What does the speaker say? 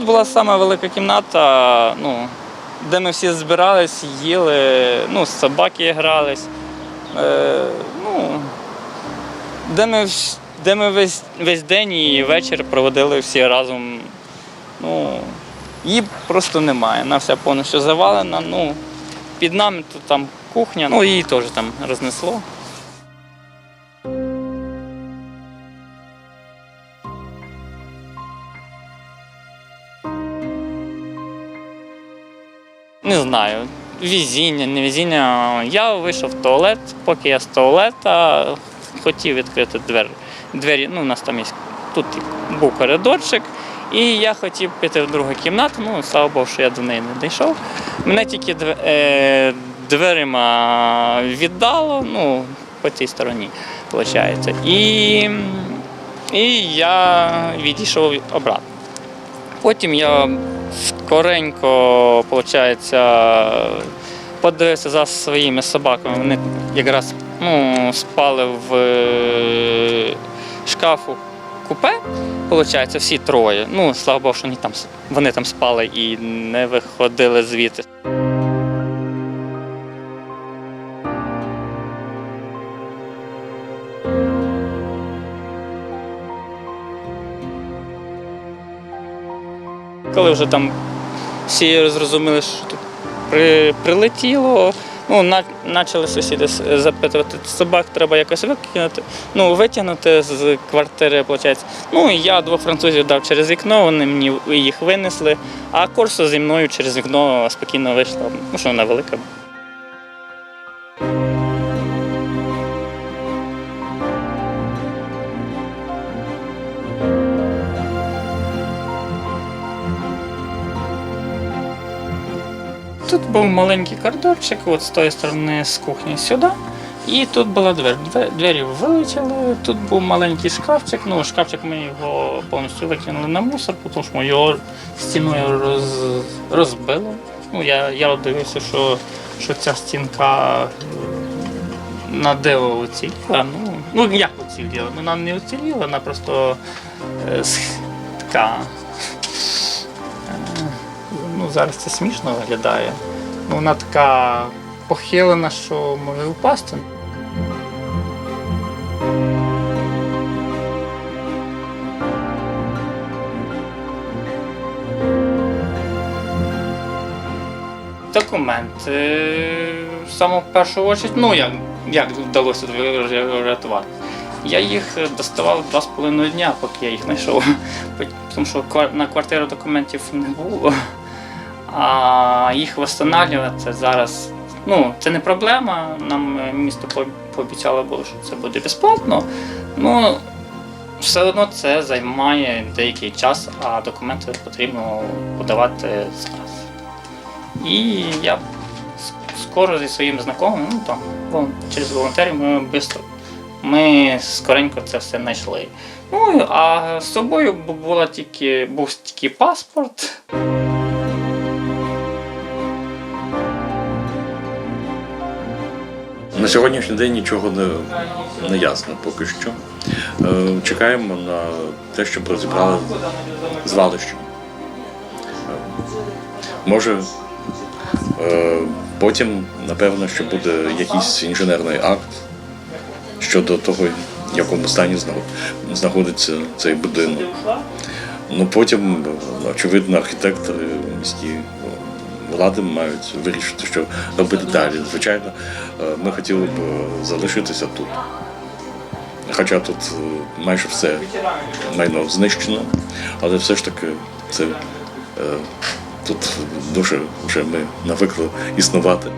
тут була сама велика кімната, ну, де ми всі збирались, їли, ну, собаки грались. Е, ну, де ми, де ми весь, весь день і вечір проводили всі разом. Ну, її просто немає. Вона вся повністю завалена. Ну, під нами тут там кухня, ну її теж там рознесло. Не знаю, везіння, не везіння. Я вийшов в туалет, поки я з туалета хотів відкрити двері. двері. Ну, у нас там є тут був коридорчик, і я хотів піти в другу кімнату. Ну, слава Богу, що я до неї не дійшов. Мене тільки е, дверима віддало, ну, по цій стороні, виходить. І, і я відійшов обратно. Потім я скоренько, виходить, подивився за своїми собаками. Вони якраз ну, спали в е, шкафу купе, виходить, всі троє. Ну, слава Богу, що вони там, вони там спали і не виходили звідти. Коли вже там всі зрозуміли, що тут при, прилетіло, ну, на, почали сусіди запитувати, собак треба якось викинути, ну, витягнути з квартири, виходить. Ну, я двох французів дав через вікно, вони мені їх винесли, а Корсо зі мною через вікно спокійно вийшла, ну, що вона велика. Тут був маленький коридорчик, от з тої сторони з кухні сюди. І тут була двері. Двері вилетіли, тут був маленький шкафчик. Ну, шкафчик ми його повністю викинули на мусор, тому що ми його стіною роз, розбило. Ну, я, я дивився, що, що ця стінка на диво оціліла. Ну, ну як оціліла? Ну, вона не оціліла, вона просто е, така. Ну, зараз це смішно виглядає. Ну, вона така похилена, що може впасти. Документи в першу очередь, ну як, як вдалося врятувати. Я їх доставав два з половиною дня, поки я їх знайшов. Тому що на квартиру документів не було. А їх встановлювати зараз. Ну, це не проблема. Нам е, місто пообіцяло було, що це буде безплатно. Ну, все одно це займає деякий час, а документи потрібно подавати зараз. І я скоро зі своїм знайомим, ну там через волонтерів ми швидко, ми скоренько це все знайшли. Ну, а з собою бу- була тільки, був тільки паспорт. На сьогоднішній день нічого не, не ясно поки що. Е, Чекаємо на те, щоб розібрали звалище. Е, Може, е, потім, напевно, що буде якийсь інженерний акт щодо того, в якому стані знаходиться цей будинок. Ну потім, очевидно, архітектори міські ну, влади мають вирішити, що робити далі. Звичайно, е, ми хотіли б е, залишитися тут. Хоча тут е, майже все майно знищено, але все ж таки це тут дуже вже ми навикли існувати.